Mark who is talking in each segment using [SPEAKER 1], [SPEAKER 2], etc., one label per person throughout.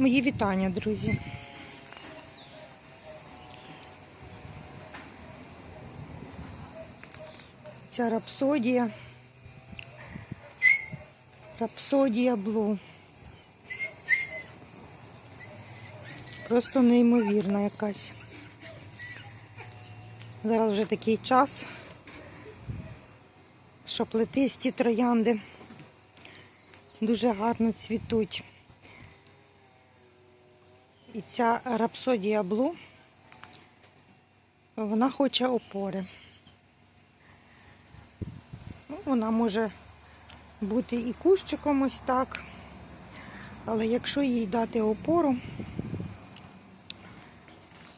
[SPEAKER 1] Мої вітання, друзі. Ця рапсодія. Рапсодія Блу. Просто неймовірна якась. Зараз вже такий час, що плетисті троянди дуже гарно цвітуть. І ця рапсодія Блу, вона хоче опори. Ну, вона може бути і кущиком ось так, але якщо їй дати опору,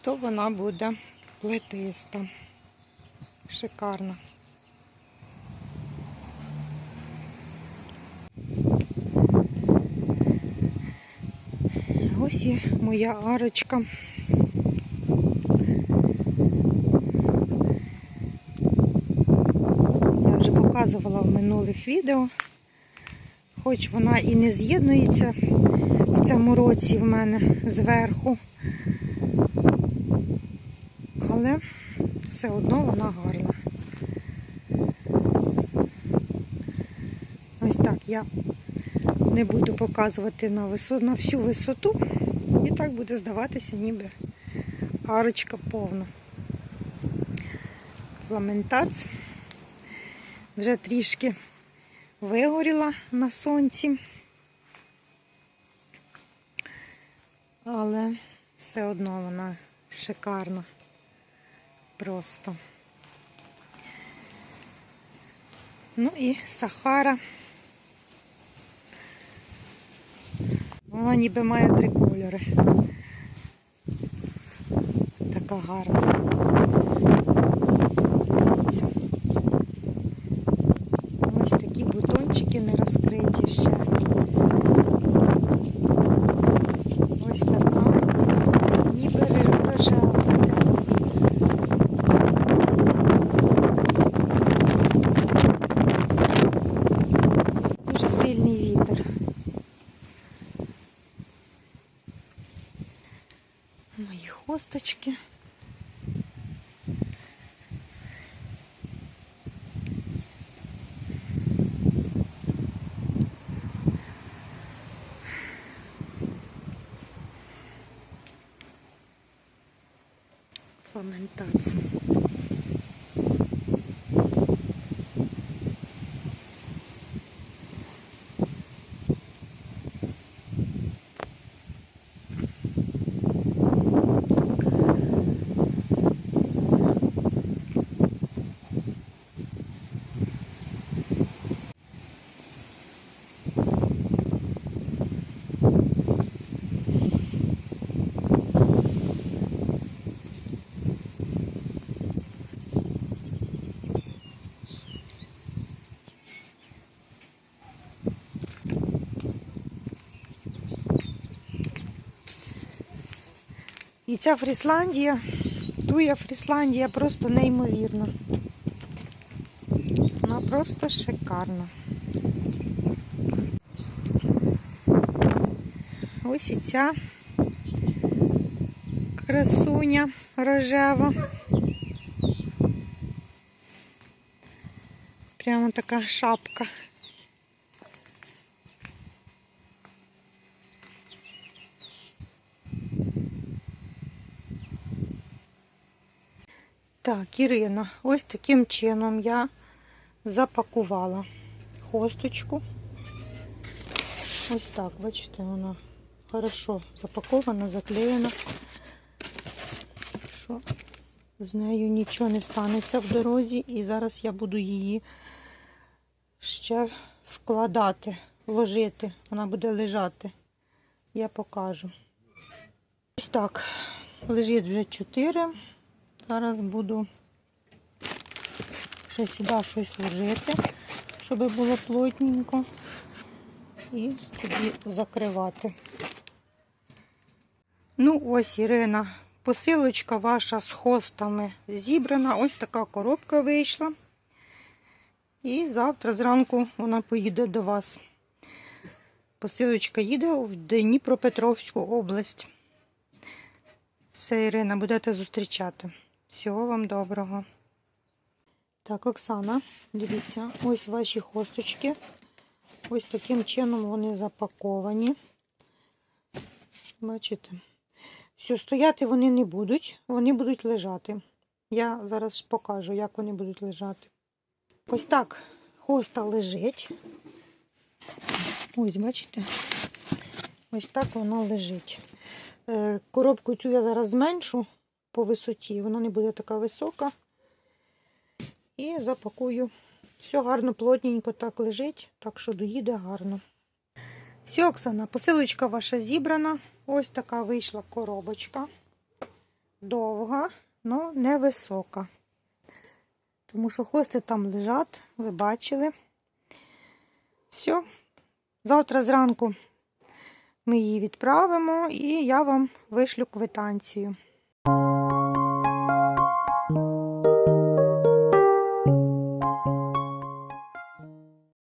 [SPEAKER 1] то вона буде плетиста. Шикарна. Ось і моя арочка. Я вже показувала в минулих відео, хоч вона і не з'єднується в цьому році в мене зверху, але все одно вона гарна. Ось так я не буду показувати на висоту, на всю висоту. І так буде здаватися, ніби арочка повна. Фламентац вже трішки вигоріла на сонці, але все одно вона шикарна. Просто. Ну і Сахара. Вона ніби має три кольори. Така гарна. Дивіться. Ось такі бутончики не розкриті ще. Ось така. Ніби рожева буде. Дуже сильний вітер. Мої хосточки. Фламентація. І ця Фрісландія, туя Фрісландія просто неймовірна. Вона просто шикарна. Ось і ця красуня рожева. Прямо така шапка. Так, Ірина, ось таким чином я запакувала хосточку. Ось так, бачите, вона хорошо запакована, заклеєна, що з нею нічого не станеться в дорозі. І зараз я буду її ще вкладати, ложити. Вона буде лежати. Я покажу. Ось так, лежить вже 4. Зараз буду ще сюди щось ложити, щоб було плотненько. І тоді закривати. Ну, ось, Ірина, посилочка ваша з хостами зібрана. Ось така коробка вийшла. І завтра зранку вона поїде до вас. Посилочка їде в Дніпропетровську область. Все, Ірина, будете зустрічати. Всього вам доброго. Так, Оксана, дивіться, ось ваші хосточки. Ось таким чином вони запаковані. Бачите? Все, стояти вони не будуть, вони будуть лежати. Я зараз покажу, як вони будуть лежати. Ось так хоста лежить. Ось, бачите? Ось так вона лежить. Е, Коробку цю я зараз зменшу по висоті, вона не буде така висока. І запакую. Все гарно, плотненько так лежить, так що доїде гарно. Все, Оксана, посилочка ваша зібрана. Ось така вийшла коробочка. Довга, але невисока. Тому що хости там лежать, ви бачили. Все. Завтра зранку ми її відправимо і я вам вишлю квитанцію.